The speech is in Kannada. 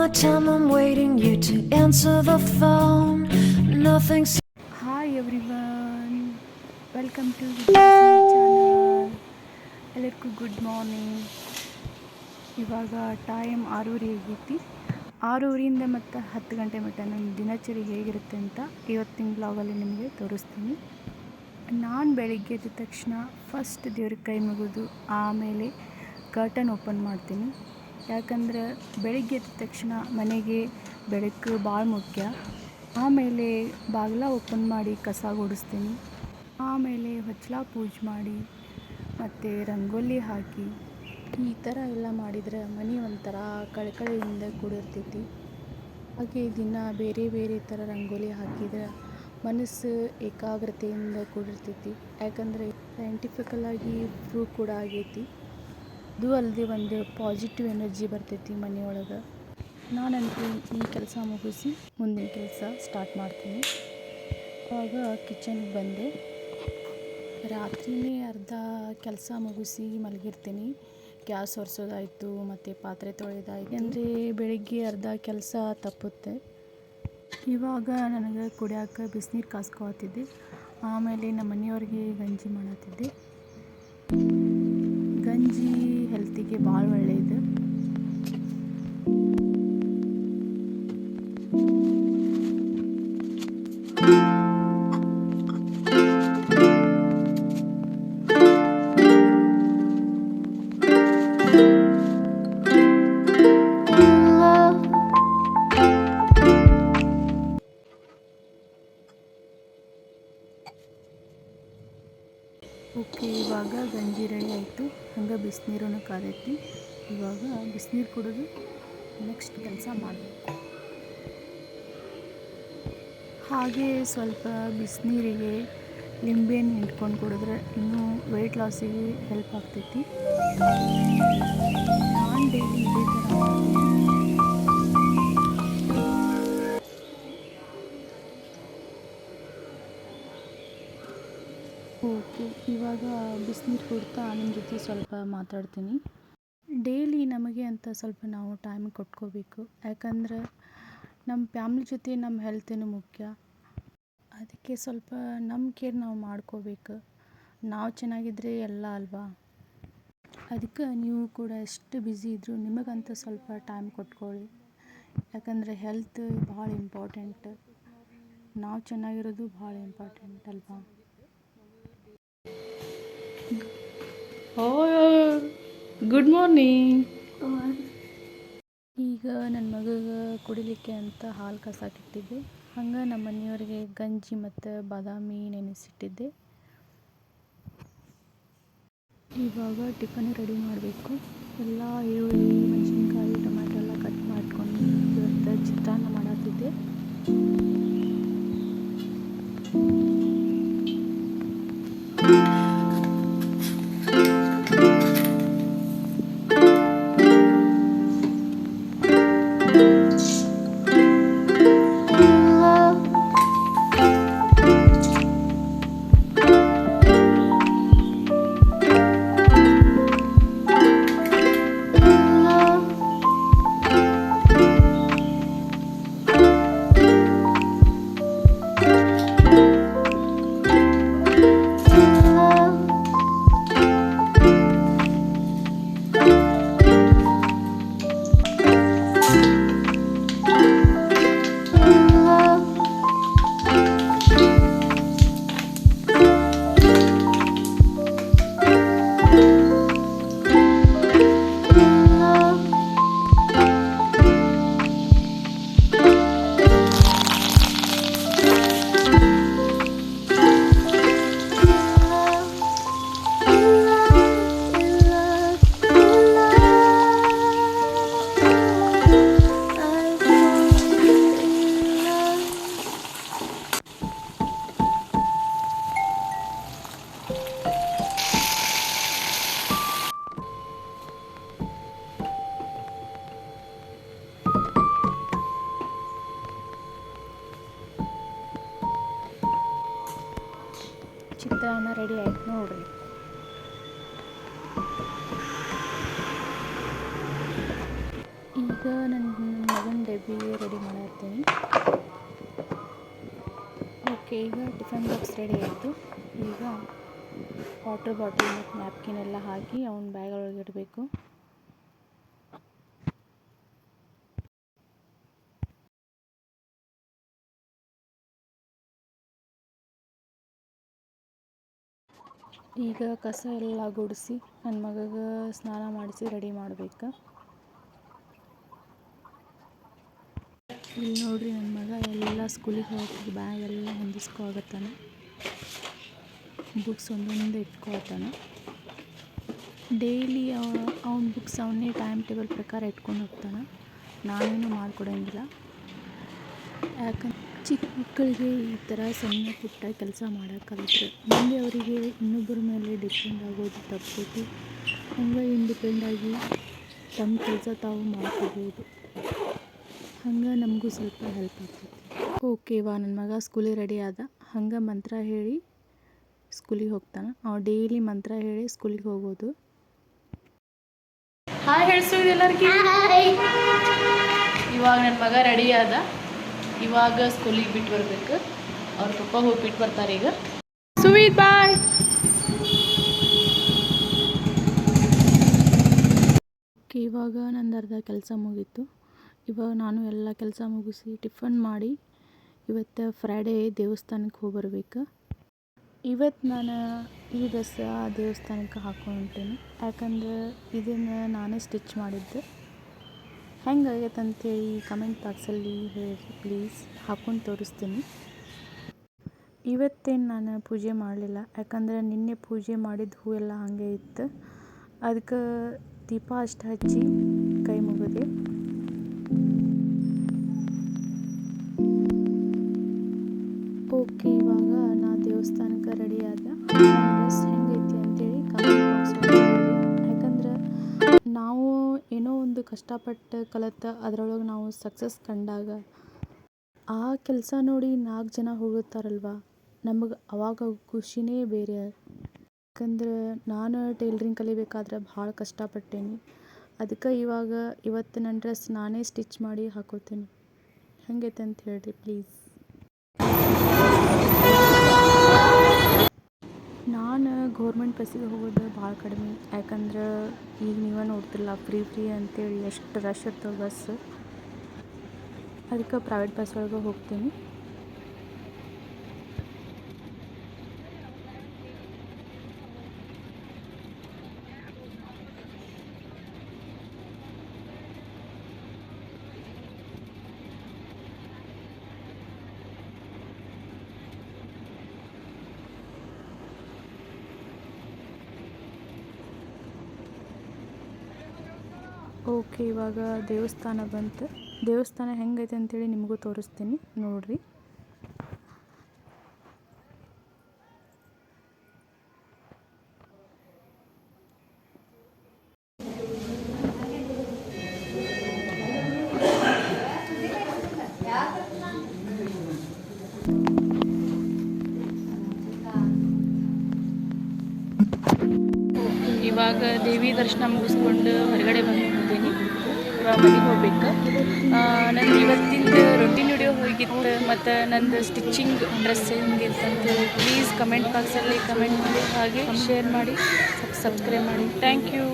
my time, I'm waiting you to answer the phone. Nothing hi everyone welcome to channel. ಎಲ್ಲರಿಗೂ ಗುಡ್ ಮಾರ್ನಿಂಗ್ ಇವಾಗ ಟೈಮ್ ಆರೂವರೆ ಆಗೈತಿ. ಆರೂರಿಯಿಂದ ಮತ್ತು ಹತ್ತು ಗಂಟೆ ಮಟ್ಟ ನನ್ನ ದಿನಚರಿ ಹೇಗಿರುತ್ತೆ ಅಂತ ಇವತ್ತಿನ ಬ್ಲಾಗಲ್ಲಿ ನಿಮಗೆ ತೋರಿಸ್ತೀನಿ. ನಾನು ಬೆಳಿಗ್ಗೆ ಎದ್ದ ತಕ್ಷಣ ಫಸ್ಟ್ ದೇವ್ರಿಗೆ ಕೈ ಮುಗಿದು ಆಮೇಲೆ ಕರ್ಟನ್ ಓಪನ್ ಮಾಡ್ತೀನಿ. ಯಾಕಂದ್ರೆ ಬೆಳಿಗ್ಗೆ ಎದ್ದ ತಕ್ಷಣ ಮನೆಗೆ ಬೆಳಕು ಭಾಳ ಮುಖ್ಯ. ಆಮೇಲೆ ಬಾಗಿಲ ಓಪನ್ ಮಾಡಿ ಕಸ ಗುಡಿಸ್ತೀನಿ. ಆಮೇಲೆ ಹೊಚ್ಚಲ ಪೂಜೆ ಮಾಡಿ, ಮತ್ತು ರಂಗೋಲಿ ಹಾಕಿ, ಈ ಥರ ಎಲ್ಲ ಮಾಡಿದ್ರೆ ಮನೆ ಒಂಥರ ಕಳಕಳಿಯಿಂದ ಕೂಡಿರ್ತೈತಿ. ಹಾಗೆ ದಿನ ಬೇರೆ ಬೇರೆ ಥರ ರಂಗೋಲಿ ಹಾಕಿದ್ರೆ ಮನಸ್ಸು ಏಕಾಗ್ರತೆಯಿಂದ ಕೂಡಿರ್ತೈತಿ. ಯಾಕಂದರೆ ಸೈಂಟಿಫಿಕಲಾಗಿ ಪ್ರೂವ್ ಕೂಡ ಆಗೈತಿ. ಅದು ಅಲ್ಲದೆ ಒಂದು ಪಾಸಿಟಿವ್ ಎನರ್ಜಿ ಬರ್ತೈತಿ ಮನೆಯೊಳಗೆ. ನಾನಂತೂ ಈ ಕೆಲಸ ಮುಗಿಸಿ ಮುಂದಿನ ಕೆಲಸ ಸ್ಟಾರ್ಟ್ ಮಾಡ್ತೀನಿ. ಆವಾಗ ಕಿಚನ್ಗೆ ಬಂದೆ. ರಾತ್ರಿನೇ ಅರ್ಧ ಕೆಲಸ ಮುಗಿಸಿ ಮಲಗಿರ್ತೀನಿ. ಗ್ಯಾಸ್ ಒರೆಸೋದಾಯಿತು, ಮತ್ತು ಪಾತ್ರೆ ತೊಳೆಯೋದಾಯಿತು ಅಂದರೆ ಬೆಳಿಗ್ಗೆ ಅರ್ಧ ಕೆಲಸ ತಪ್ಪುತ್ತೆ. ಇವಾಗ ನನಗೆ ಕುಡಿಯೋಕೆ ಬಿಸಿನೀರು ಕಾಸ್ಕೊತಿದ್ದೆ. ಆಮೇಲೆ ನಮ್ಮ ಮನೆಯವ್ರಿಗೆ ಗಂಜಿ ಮಾಡತ್ತಿದ್ದೆ வாழ்க்கை வாழ்வல்ல இது. thank you ಹಂಗೆ ಬಿಸಿನೀರೂ ಕಾದೈತಿ. ಇವಾಗ ಬಿಸಿನೀರು ಕುಡಿದು ನೆಕ್ಸ್ಟ್ ಕೆಲಸ ಮಾಡಬೇಕು. ಹಾಗೆ ಸ್ವಲ್ಪ ಬಿಸಿನೀರಿಗೆ ಲಿಂಬೆಯನ್ನು ಇಟ್ಕೊಂಡು ಕುಡಿದ್ರೆ ಇನ್ನೂ ವೆಯ್ಟ್ ಲಾಸಿಗೆ ಹೆಲ್ಪ್ ಆಗ್ತೈತಿ. ನಾನು ಡೈಲಿ ಇದೇ ಥರ ಓಕೆ, ಇವಾಗ ಬಿಸಿನೀರು ಕುಡ್ತಾ ನಿಮ್ಮ ಜೊತೆ ಸ್ವಲ್ಪ ಮಾತಾಡ್ತೀನಿ. ಡೈಲಿ ನಮಗೆ ಅಂತ ಸ್ವಲ್ಪ ನಾವು ಟೈಮ್ ಕೊಟ್ಕೋಬೇಕು. ಯಾಕಂದ್ರೆ ನಮ್ಮ ಫ್ಯಾಮ್ಲಿ ಜೊತೆ ನಮ್ಮ ಹೆಲ್ತೇನು ಮುಖ್ಯ. ಅದಕ್ಕೆ ಸ್ವಲ್ಪ ನಮ್ಮ ಕೇರ್ ನಾವು ಮಾಡ್ಕೋಬೇಕು. ನಾವು ಚೆನ್ನಾಗಿದ್ದರೆ ಎಲ್ಲ ಅಲ್ವಾ? ಅದಕ್ಕೆ ನೀವು ಕೂಡ ಎಷ್ಟು ಬ್ಯುಸಿ ಇದ್ದರೂ ನಿಮಗಂತ ಸ್ವಲ್ಪ ಟೈಮ್ ಕೊಟ್ಕೊಳ್ಳಿ. ಯಾಕಂದರೆ ಹೆಲ್ತ್ ಭಾಳ ಇಂಪಾರ್ಟೆಂಟ್. ನಾವು ಚೆನ್ನಾಗಿರೋದು ಭಾಳ ಇಂಪಾರ್ಟೆಂಟ್ ಅಲ್ವಾ? ಗುಡ್ ಮಾರ್ನಿಂಗ್ ಈಗ ನನ್ನ ಮಗಗೆ ಕುಡಿಲಿಕ್ಕೆ ಅಂತ ಹಾಲು ಕಸಾಕಿಟ್ಟಿದ್ದೆ. ಹಂಗೆ ನಮ್ಮ ಮನೆಯವರಿಗೆ ಗಂಜಿ ಮತ್ತು ಬಾದಾಮಿ ನೆನೆಸಿಟ್ಟಿದ್ದೆ. ಇವಾಗ ಟಿಫನ್ ರೆಡಿ ಮಾಡಬೇಕು. ಎಲ್ಲ ಈರುಳ್ಳಿ, ಮೆಣಸಿನ್ಕಾಯಿ, ಟೊಮ್ಯಾಟೊ ಎಲ್ಲ ಕಟ್ ಮಾಡ್ಕೊಂಡು ಇವತ್ತು ಚಿತ್ರಾನ್ನ ಮಾಡತ್ತಿದ್ದೆ love. ಚಿತ್ರಾನ್ನ ರೆಡಿ ಆಯ್ತು ನೋಡ್ರಿ. ಈಗ ನನ್ನ ಮಗನ ಡಬ್ಬಿ ರೆಡಿ ಮಾಡತ್ತೀನಿ. ಓಕೆ ಈಗ ಟಿಫನ್ ಬಾಕ್ಸ್ ರೆಡಿ ಆಯಿತು. ಈಗ ವಾಟರ್ ಬಾಟಲ್ ಮತ್ತು ನ್ಯಾಪ್ಕಿನ್ ಎಲ್ಲ ಹಾಕಿ ಅವ್ನ ಬ್ಯಾಗ್ ಒಳಗೆ ಇಡಬೇಕು. ಈಗ ಕಸ ಎಲ್ಲ ಗುಡಿಸಿ ನನ್ನ ಮಗಗೆ ಸ್ನಾನ ಮಾಡಿಸಿ ರೆಡಿ ಮಾಡ್ಬೇಕು. ಇಲ್ಲಿ ನೋಡ್ರಿ ನನ್ನ ಮಗ ಎಲ್ಲ ಸ್ಕೂಲಿಗೆ ಹೋಗಿ ಬ್ಯಾಗ್ ಎಲ್ಲ ಹೊಂದಿಸ್ಕೊ ಆಗತ್ತಾನೆ ಬುಕ್ಸ್ ಒಂದೊಂದು ಇಟ್ಕೊತಾನೆ ಡೈಲಿ ಅವ್ನ ಬುಕ್ಸ್ ಅವನೇ ಟೈಮ್ ಟೇಬಲ್ ಪ್ರಕಾರ ಇಟ್ಕೊಂಡು ಹೋಗ್ತಾನೆ. ನಾನೇನು ಮಾಡಿಕೊಡೋಂಗಿಲ್ಲ. ಯಾಕಂದ್ರೆ ಚಿಕ್ಕ ಮಕ್ಕಳಿಗೆ ಈ ಥರ ಸಣ್ಣ ಪುಟ್ಟ ಕೆಲಸ ಮಾಡೋಕ್ಕಾಗುತ್ತೆ ಕಲಿತ್ರೆ ಮುಂದೆ ಅವರಿಗೆ ಇನ್ನೊಬ್ಬರ ಮೇಲೆ ಡಿಪೆಂಡ್ ಆಗೋದು ತಪ್ಪೈತಿ ಹಂಗೆ ಇಂಡಿಪೆಂಡ್ ಆಗಿ ತಮ್ಮ ಕೆಲಸ ತಾವು ಮಾಡ್ಕೋಬೋದು. ಹಂಗೆ ನಮಗೂ ಸ್ವಲ್ಪ ಹೆಲ್ಪ್ ಆಗ್ತೈತಿ ಓಕೆ ವಾ ನನ್ನ ಮಗ ಸ್ಕೂಲಿಗೆ ರೆಡಿ ಆದ. ಹಂಗೆ ಮಂತ್ರ ಹೇಳಿ ಸ್ಕೂಲಿಗೆ ಹೋಗ್ತಾನೆ. ಅವ ಡೈಲಿ ಮಂತ್ರ ಹೇಳಿ ಸ್ಕೂಲಿಗೆ ಹೋಗೋದು. ಹಾಯ್ ಹೇಳ್ಸು ಎಲ್ಲರಿಗೆ? ಇವಾಗ ನನ್ನ ಮಗ ರೆಡಿ ಆದ. ಇವಾಗ ಸ್ಕೂಲಿಗೆ ಬಿಟ್ಟು ಬರ್ಬೇಕು. ಅವ್ರ ಪಪ್ಪ ಹೋಗಿ ಬಿಟ್ಟು ಬರ್ತಾರೆ ಈಗ. ಸುವೀತ್ ಬಾಯ್ ಓಕೆ ಇವಾಗ ನಂದು ಅರ್ಧ ಕೆಲಸ ಮುಗೀತು. ಇವಾಗ ನಾನು ಎಲ್ಲ ಕೆಲಸ ಮುಗಿಸಿ ಟಿಫನ್ ಮಾಡಿ ಇವತ್ತು ಫ್ರೈಡೇ ದೇವಸ್ಥಾನಕ್ಕೆ ಹೋಗಿ ಬರ್ಬೇಕು ಇವತ್ತು ನಾನು ಈ ಡ್ರೆಸ್ ಆ ದೇವಸ್ಥಾನಕ್ಕೆ ಹಾಕೊಂಡು ಹೊಂಟೀನಿ ಯಾಕಂದ್ರೆ ಇದನ್ನು ನಾನೇ ಸ್ಟಿಚ್ ಮಾಡಿದ್ದೆ. ಹೆಂಗಾಗೈತೆ ಅಂತೇಳಿ ಕಮೆಂಟ್ ಬಾಕ್ಸಲ್ಲಿ ಹೇಳಿ ಪ್ಲೀಸ್ ಹಾಕೊಂಡು ತೋರಿಸ್ತೀನಿ. ಇವತ್ತೇನು ನಾನು ಪೂಜೆ ಮಾಡಲಿಲ್ಲ, ಯಾಕಂದ್ರೆ ನಿನ್ನೆ ಪೂಜೆ ಮಾಡಿದ ಹೂವೆಲ್ಲ ಹಾಗೆ ಇತ್ತು. ಅದಕ್ಕೆ ದೀಪ ಅಷ್ಟು ಹಚ್ಚಿ ಕೈ ಮುಗಿದೆ ಕಷ್ಟಪಟ್ಟು ಕಲಿತ ಅದರೊಳಗೆ ನಾವು ಸಕ್ಸಸ್ ಕಂಡಾಗ ಆ ಕೆಲಸ ನೋಡಿ ನಾಲ್ಕು ಜನ ಹೋಗುತ್ತಾರಲ್ವ? ನಮಗೆ ಅವಾಗ ಖುಷಿನೇ ಬೇರೆ. ಯಾಕಂದ್ರೆ ನಾನು ಟೈಲ್ರಿಂಗ್ ಕಲಿಬೇಕಾದ್ರೆ ಭಾಳ ಕಷ್ಟಪಟ್ಟೇನಿ. ಅದಕ್ಕೆ ಇವಾಗ ಇವತ್ತು ನನ್ನ ಡ್ರೆಸ್ ನಾನೇ ಸ್ಟಿಚ್ ಮಾಡಿ ಹಾಕೋತೀನಿ. ಹೆಂಗೈತೆ ಅಂತ ಹೇಳ್ರಿ ಪ್ಲೀಸ್ ನಾನು ಗೌರ್ಮೆಂಟ್ ಬಸ್ಸಿಗೆ ಹೋಗೋದು ಭಾಳ ಕಡಿಮೆ. ಯಾಕಂದ್ರೆ ಈಗ ನೀವೇ ನೋಡ್ತಿರಲ್ಲ ಫ್ರೀ ಫ್ರೀ ಅಂತೇಳಿ ಎಷ್ಟು ರಶ್ ಇರ್ತವೆ ಬಸ್ ಅದಕ್ಕೆ ಪ್ರೈವೇಟ್ ಬಸ್ ಒಳಗೆ ಹೋಗ್ತೀನಿ. ಓಕೆ ಇವಾಗ ದೇವಸ್ಥಾನ ಬಂತು. ದೇವಸ್ಥಾನ ಹೆಂಗೈತೆ ಅಂತೇಳಿ ನಿಮಗೂ ತೋರಿಸ್ತೀನಿ. ನೋಡ್ರಿ. ಇವಾಗ ದೇವಿ ದರ್ಶನ ಮುಗಿಸ್ಕೊಂಡು ಹೊರಗಡೆ ಬಂದಿದ್ದೀನಿ. ಇವಾಗ ಮನೆಗೆ ಹೋಗ್ಬೇಕು. ನಂದು ಇವತ್ತಿಂದ ರೊಟ್ಟಿ ವಿಡಿಯೋ ಹೋಗಿತ್ತು, ಮತ್ತು ನಂದು ಸ್ಟಿಚಿಂಗ್ ಡ್ರೆಸ್ ಹೆಂಗಿತ್ತು ಅಂತೇಳಿ ಪ್ಲೀಸ್ ಕಮೆಂಟ್ ಬಾಕ್ಸಲ್ಲಿ ಕಮೆಂಟ್ ಮಾಡಿ, ಹಾಗೆ ಶೇರ್ ಮಾಡಿ ಸಬ್ಸ್ಕ್ರೈಬ್ ಮಾಡಿ. Thank you